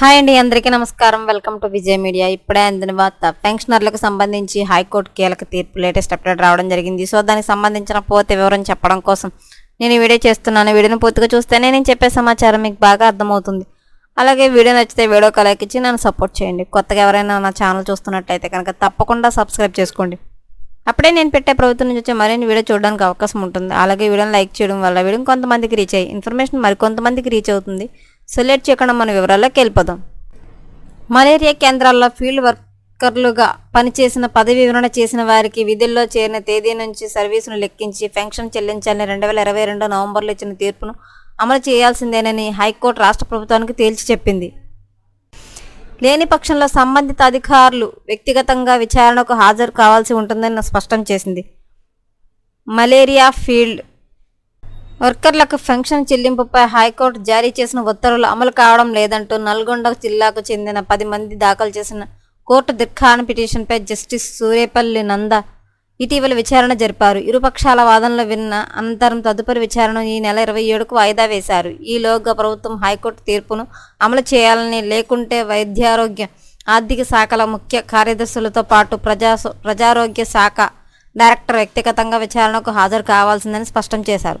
Hi అండి అందరికీ నమస్కారం. Welcome to Vijay media. ఇప్పుడే అందిన వార్త పెన్షనర్లకు సంబంధించి హైకోర్టు కీలక తీర్పు లేటెస్ట్ అప్డేట్ రావడం జరిగింది. సో దానికి సంబంధించిన పూర్తి వివరం చెప్పడం కోసం నేను వీడియో చేస్తున్నాను. వీడియోని పూర్తిగా చూస్తేనే నేను చెప్పే సమాచారం మీకు బాగా అర్థమవుతుంది. అలాగే వీడియో నచ్చితే వీడియో కలెక్ట్ ఇచ్చి నన్ను సపోర్ట్ చేయండి. కొత్తగా ఎవరైనా నా ఛానల్ చూస్తున్నట్టయితే కనుక తప్పకుండా సబ్స్క్రైబ్ చేసుకోండి. అప్పుడే నేను పెట్టే ప్రభుత్వం నుంచి వచ్చే మరిన్ని వీడియో చూడడానికి అవకాశం ఉంటుంది. అలాగే వీడియోని లైక్ చేయడం వల్ల వీడియో కొంతమందికి రీచ్ అయ్యి ఇన్ఫర్మేషన్ మరికొంతమందికి రీచ్ అవుతుంది. సో లేట్ చేయకుండా మన వివరాల్లోకి వెళ్ళిపోదాం. మలేరియా కేంద్రాల్లో ఫీల్డ్ వర్కర్లుగా పనిచేసిన పదవి వివరణ చేసిన వారికి విధుల్లో చేరిన తేదీ నుంచి సర్వీసును లెక్కించి పెన్షన్ చెల్లించాలని రెండు వేల ఇరవై రెండు నవంబర్లో ఇచ్చిన తీర్పును అమలు చేయాల్సిందేనని హైకోర్టు రాష్ట్ర ప్రభుత్వానికి తేల్చి చెప్పింది. లేని పక్షంలో సంబంధిత అధికారులు వ్యక్తిగతంగా విచారణకు హాజరు కావాల్సి ఉంటుందని స్పష్టం చేసింది. మలేరియా ఫీల్డ్ వర్కర్లకు పెన్షన్ చెల్లింపుపై హైకోర్టు జారీ చేసిన ఉత్తర్వులు అమలు కావడం లేదంటూ నల్గొండ జిల్లాకు చెందిన పది మంది దాఖలు చేసిన కోర్టు దిర్ఖాన పిటిషన్పై జస్టిస్ సూర్యపల్లి నంద ఇటీవల విచారణ జరిపారు. ఇరుపక్షాల వాదనలు విన్న అనంతరం తదుపరి విచారణ ఈ నెల ఇరవై ఏడుకు వాయిదా వేశారు. ఈలోగా ప్రభుత్వం హైకోర్టు తీర్పును అమలు చేయాలని లేకుంటే వైద్యారోగ్య ఆర్థిక శాఖల ముఖ్య కార్యదర్శులతో పాటు ప్రజా ప్రజారోగ్య శాఖ డైరెక్టర్ వ్యక్తిగతంగా విచారణకు హాజరు కావాల్సిందని స్పష్టం చేశారు.